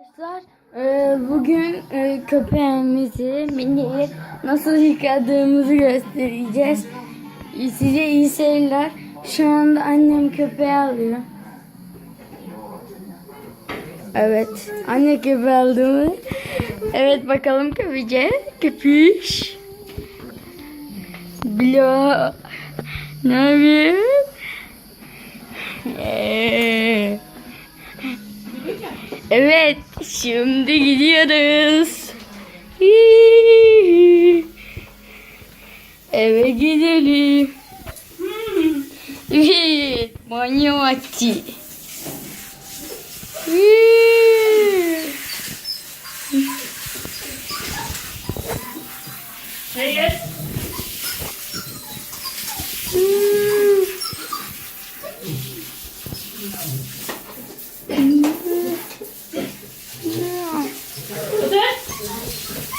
Arkadaşlar e, bugün e, köpeğimizi Mini'yi nasıl yıkadığımızı göstereceğiz. E, Size iyi seyirler. Şu anda annem köpeği alıyor. Evet. Anne köpeği aldı mı? Evet bakalım köpece. Köpüş. Bilo. Ne yapıyorsun? Ee, Evet, şimdi gidiyoruz. Eve gidelim. Vakti. Hii. Hayır. Hmm. Otur.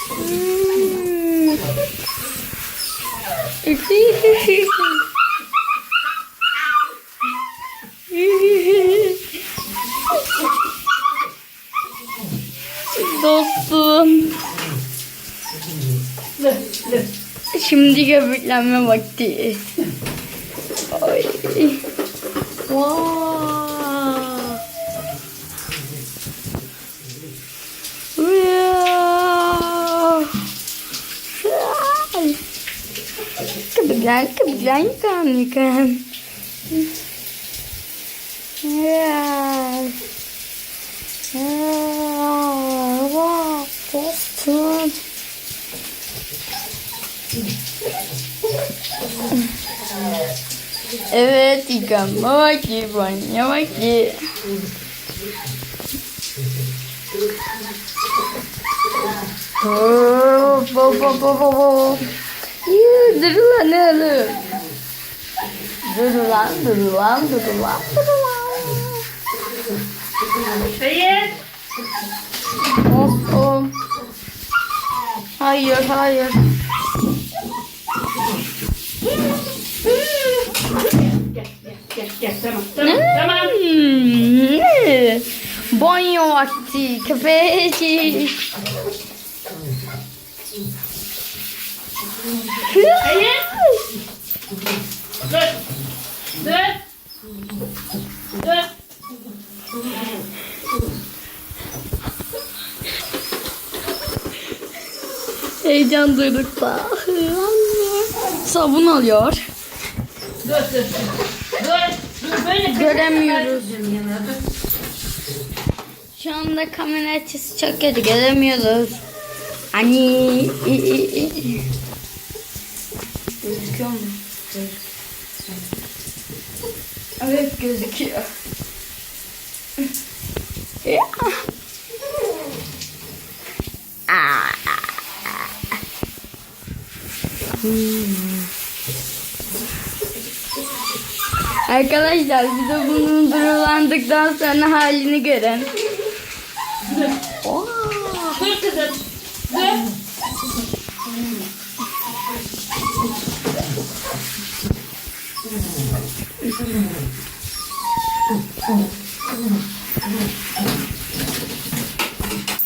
Hmm. Dostum. Şimdi köpüklenme vakti. Wow. Wow. Yıkan. Yes. Wow, dostum. Evet, yıkanma vakti, banyo vakti. Hop, hop, hop, hop, hop, hop. Dur ulan, dur ulan, dur ulan, dur ulan. Hayır. Hayır, hayır. Gel, gel, gel. Tamam, tamam, tamam. Hmm. Banyo vakti, köpecik. Hayır. Dur. Dur. Dur. Heyecan duyduk da. Sabun alıyor. Dur, dur. Dur. Dur, böyle Göremiyoruz. Şu anda kamera açısı çok kötü göremiyoruz. Hani. Gözüküyor mu? Evet gözüküyor. Ya. Hmm. Arkadaşlar bir de bunun durulandıktan sonra halini görün. Dur.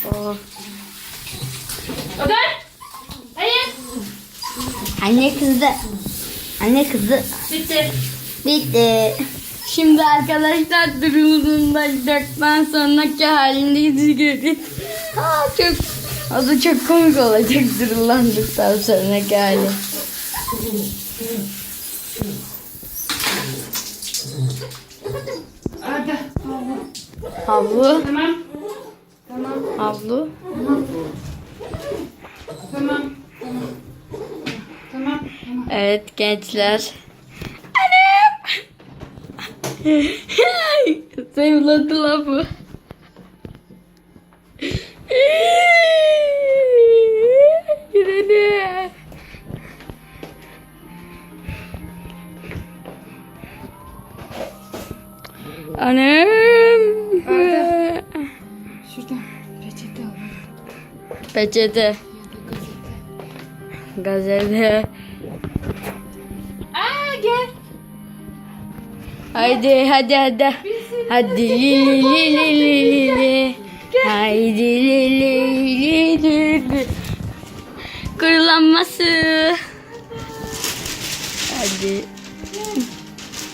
Oo. Otur. Hayır. Anne kızdı. Anne kızdı. Bitti. Bitti. Şimdi arkadaşlar durumundaktan sonraki halini görün. Ha çok o da çok komik olacak durulandıktan sonraki hali. Arda. Havlu, Tamam. Tamam. havlu. Tamam. Tamam. Tamam. Evet gençler. Annem. Zayıfladı la bu. Gidelim. Annem. Şuradan peçete al. Peçete. Gazete. Aa gel. Haydi hadi hadi. Hadi li li li li li li li. Haydi li li li li li. Kurulanması. Hadi.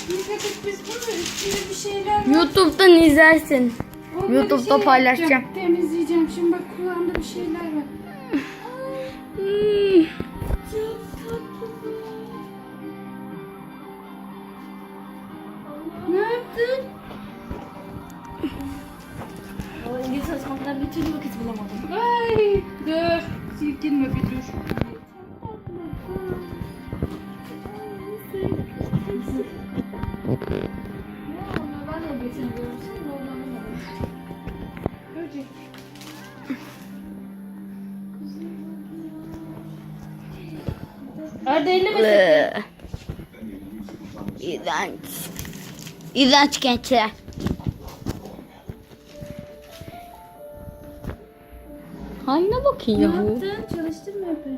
Dikkat et biz bunu üstünde bir şeyler var. YouTube'dan izlersin. Onunla YouTube'da bir şey paylaşacağım. yapacağım, Temizleyeceğim. Şimdi bak kulağımda bir şeyler var. Hmm. Ne yaptın? O İngiliz çalışmaktan bir türlü vakit bulamadım. Ay dur. Silkinme bir dur. Arda elleme Iı. İğrenç. İğrenç gençler. Haline bakın Ne ya. yaptın? Çalıştın mı Efe?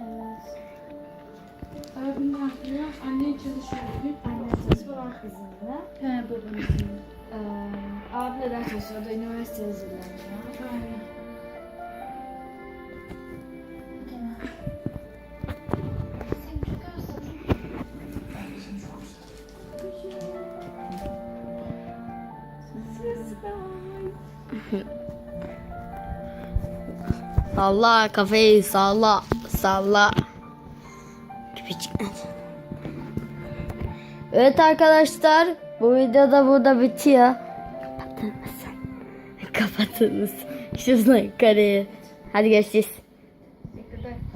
Evet. Abim ne yapıyor? Annen çalışıyor bugün. Annem çalışma var kızımla. He izniyle. Ee, ders çalışıyor. O da üniversite hazırlanıyor. Aynen. Salla kafayı salla salla. Evet arkadaşlar bu video da burada bitiyor. Kapatır mısın? Kapatır mısın? Şuradan yukarıya. Hadi görüşürüz.